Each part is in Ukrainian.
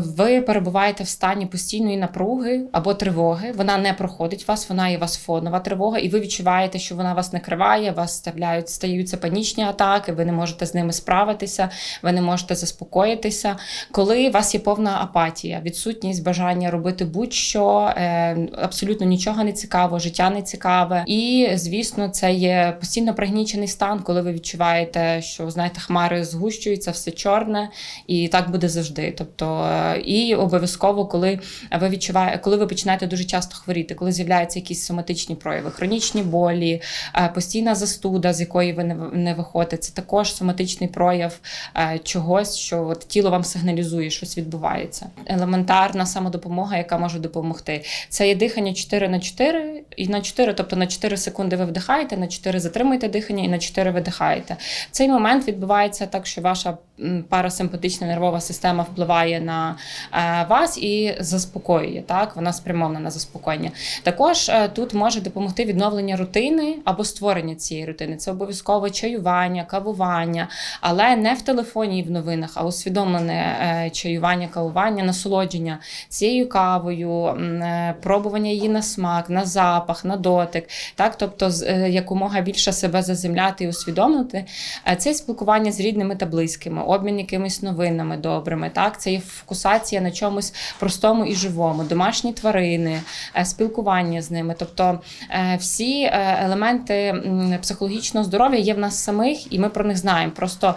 ви перебуваєте в стані постійної напруги або тривоги. Вона не проходить вас, вона є вас фонова тривога, і ви відчуваєте, що вона вас накриває, вас ставляють, стаються панічні атаки, ви не можете з ними справитися, ви не можете заспокоїтися. Коли у вас є повна апатія, відсутність бажання робити будь-що, е, абсолютно нічого не цікаво, життя не цікаве. І звісно, це є постійно пригнічений стан, коли ви відчуваєте, що знаєте, хмари згущуються, все чорне, і так буде завжди. Тобто, е, і обов'язково, коли ви відчуваєте, коли ви починаєте дуже часто хворіти, коли з'являються якісь соматичні прояви, хронічні болі, е, постійна застуда, з якої ви не виходите, це також соматичний прояв е, чогось, що от тіло вам сигналізує, щось відбувається. Елементарна самодопомога, яка може допомогти. Це є дихання 4 на 4 і на 4, тобто на 4 секунди ви вдихаєте, на 4 затримуєте дихання і на 4 видихаєте. Цей момент відбувається так, що ваша парасимпатична нервова система впливає на е, вас і заспокоює. Так, вона спрямована на заспокоєння. Також е, тут може допомогти відновлення рутини або створення цієї рутини. Це обов'язково чаювання, кавування, але не в телефоні і в новинах, а усвідомлене е, чаювання, кавування, насолодження цією кавою, пробування її на смак, на запах, на дотик. Так, тобто, якомога більше себе заземляти і усвідомити. Це спілкування з рідними та близькими, обмін якимись новинами добрими. Так, це є фокусація на чомусь простому і живому, домашні тварини, е, спілкування з ними. Тобто е, всі е, елементи психологічного здоров'я є в нас самих, і ми про них знаємо. Просто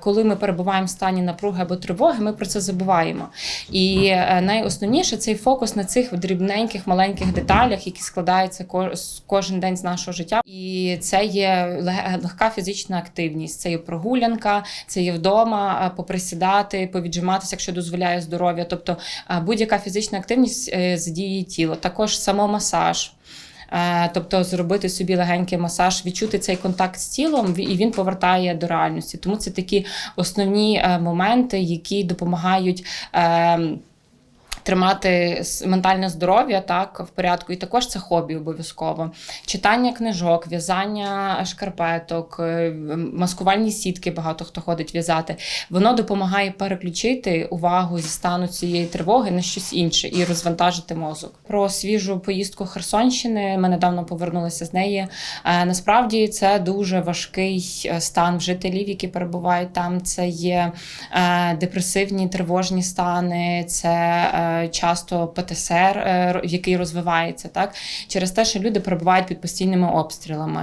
коли ми перебуваємо в стані напруги або тривоги, ми про це забуваємо. І найосновніше цей фокус на цих дрібненьких маленьких деталях, які складаються кожен день з нашого життя. І це є легка фізична активність. Це є прогулянка, це є вдома е, поприсідати, повіджиматися, якщо дозволяє здоров'я. Тобто е, будь-яка фізична активність е, задіє тіло. Також самомасаж. Тобто зробити собі легенький масаж, відчути цей контакт з тілом, і він повертає до реальності. Тому це такі основні моменти, які допомагають. Тримати ментальне здоров'я так в порядку, і також це хобі обов'язково. Читання книжок, в'язання шкарпеток, е, маскувальні сітки. Багато хто ходить в'язати. Воно допомагає переключити увагу зі стану цієї тривоги на щось інше і розвантажити мозок. Про свіжу поїздку Херсонщини. Ми недавно повернулися з неї. Е, Насправді це дуже важкий е, стан жителів, які перебувають там. Це є депресивні тривожні стани, це часто ПТСР, е, який розвивається, так через те, що люди перебувають під постійними обстрілами.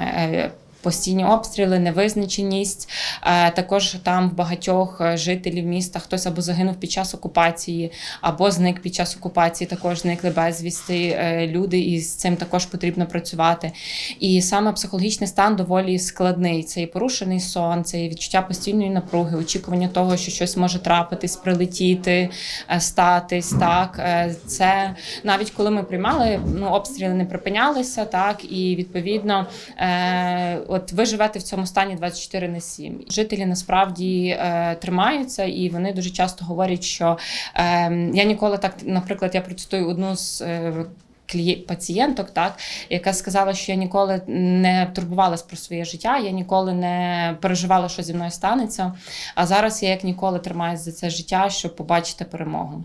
Постійні обстріли, невизначеність. Е, Також там в багатьох е, жителів міста хтось або загинув під час окупації, або зник під час окупації. Також зникли безвісти е, люди, і з цим також потрібно працювати. І саме психологічний стан доволі складний. Це і порушений сон, це і відчуття постійної напруги, очікування того, що щось може трапитись, прилетіти, статись. Так, це навіть коли ми приймали, ну обстріли не припинялися, так і відповідно, от ви живете в цьому стані 24 на 7. Жителі насправді е, тримаються, і вони дуже часто говорять, що е, я ніколи так, наприклад, я процитую одну з. е, Пацієнток, так яка сказала, що я ніколи не турбувалась про своє життя, я ніколи не переживала, що зі мною станеться. А зараз я як ніколи тримаюся за це життя, щоб побачити перемогу.